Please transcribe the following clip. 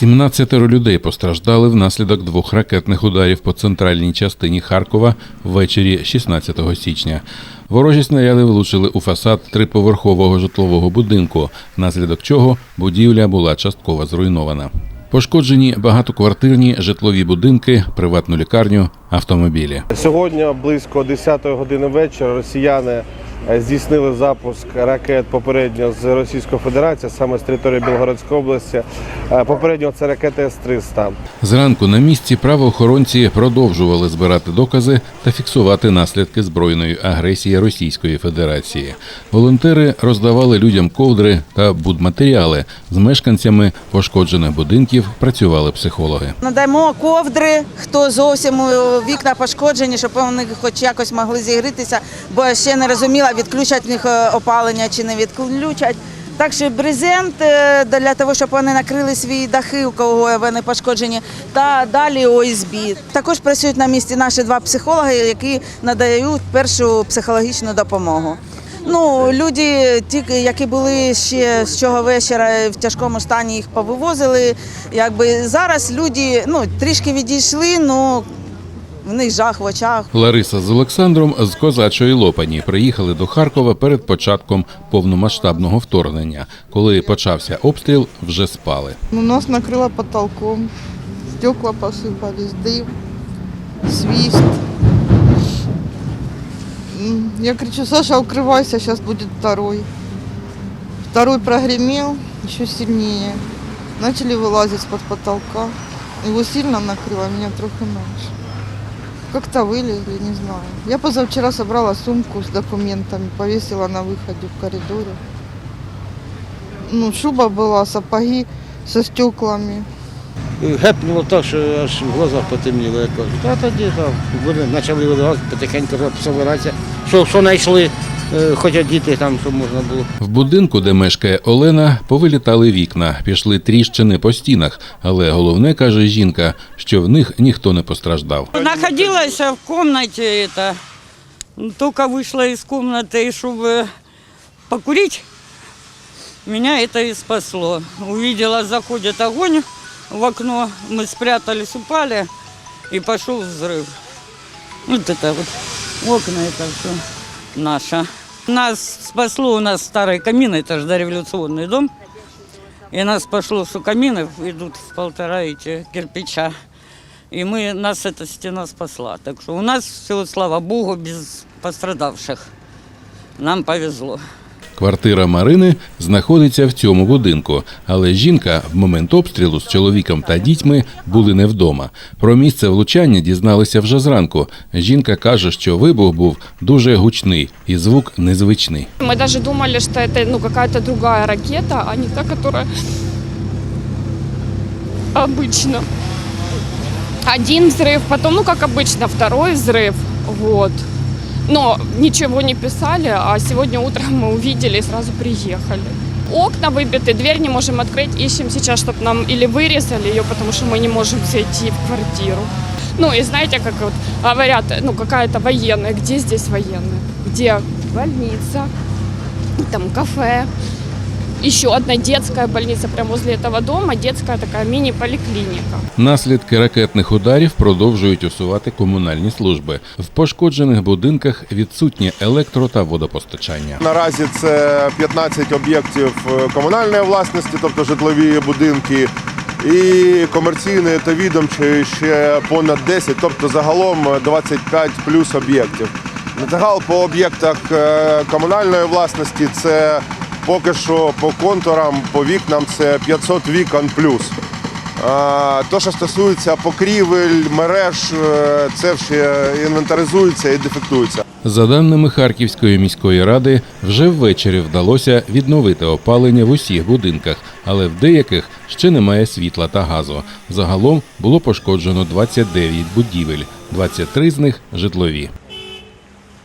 17 людей постраждали внаслідок двох ракетних ударів по центральній частині Харкова ввечері 16 січня. Ворожі снаряди влучили у фасад триповерхового житлового будинку, внаслідок чого будівля була частково зруйнована. Пошкоджені багатоквартирні житлові будинки, приватну лікарню, автомобілі. Сьогодні близько 10 години вечора росіяни здійснили запуск ракет попередньо з Російської Федерації, саме з території Білгородської області. Е, Попередньо це ракети С-300. Зранку на місці правоохоронці продовжували збирати докази та фіксувати наслідки збройної агресії Російської Федерації. Волонтери роздавали людям ковдри та будматеріали. З мешканцями пошкоджених будинків працювали психологи. Надаємо ковдри, хто зовсім е, вікна пошкоджені, щоб вони хоч якось могли зігрітися, бо я ще не розуміла, відключать в них е, опалення чи не відключать. Так що брезент е, для того, щоб вони накрили свої дахи, у кого вони пошкоджені, та далі ОСБ. Також працюють на місці наші два психологи, які надають першу психологічну допомогу. Ну, люди, ті, які були ще з цього вечора в тяжкому стані, їх повивозили. Якби зараз люди ну, трішки відійшли, ну в них жах в очах. Лариса з Олександром з козачої Лопані приїхали до Харкова перед початком повномасштабного вторгнення. Коли почався обстріл, вже спали. Ну, нас накрыло потолком, стекла посыпались, дым, свист. М, Я кричу, Саша, укрывайся, сейчас будет второй. Второй прогремел еще сильнее. Начали вылазить из-под потолка. Его сильно накрыло, меня трохи меньше. Как-то вылезли, не знаю. Я позавчера собрала сумку с документами, повесила на выходе в коридоре. Ну, шуба была, сапоги со стеклами. Гепнуло так, що аж в глазах потемніло. Я кажу, та тоді там вони почали виливати, потихеньку собиратися. Що, що знайшли, е, хоча діти там, що можна було. В будинку, де мешкає Олена, повилітали вікна, пішли тріщини по стінах. Але головне каже жінка, що в них ніхто не постраждав. Находилась в комнате это, только вышла из комнаты, чтобы покурить, меня это и спасло. Увидела, заходит огонь в окно, мы спрятались, упали, и пошел взрыв. Вот это вот окна, это все наше. Нас спасло, у нас старый камин, это же дореволюционный дом. И нас пошло, что камины идут в полтора эти кирпича. И мы, нас эта стена спасла. Так что у нас все, слава богу, без пострадавших. Нам повезло. Квартира Марини знаходиться в цьому будинку, але жінка в момент обстрілу з чоловіком та дітьми були не вдома. Про місце влучання дізналися вже зранку. Жінка каже, що вибух був дуже гучний і звук незвичний. Мы даже думали, что это ну, какая-то другая ракета, а не та, которая обычно. Один взрыв, потом, ну, как обычно, второй взрыв. Вот. Но ничего не писали, а сегодня утром мы увидели и сразу приехали. Окна выбиты, дверь не можем открыть. Ищем сейчас, чтобы нам или вырезали ее, потому что мы не можем зайти в квартиру. Ну и знаете, как вот говорят, ну какая-то военная, где здесь военная? Где больница, там кафе, еще одна детская больница прямо возле этого дома, детская такая мини-поликлиника. Наслідки ракетних ударів продовжують усувати комунальні служби. В пошкоджених будинках відсутнє електро та водопостачання. Наразі це 15 об'єктів е, комунальної власності, тобто житлові будинки, і комерційної та відомчої ще понад 10, тобто загалом 25 плюс об'єктів. Загал по об'єктах е, комунальної власності це поки що по контурам, по вікнам це 500 вікон плюс. То, що стосується покрівель, мереж, е, це ще інвентаризується і дефектується. За даними Харківської міської ради, вже ввечері вдалося відновити опалення в усіх будинках, але в деяких ще немає світла та газу. Загалом було пошкоджено 29 будівель, 23 з них житлові.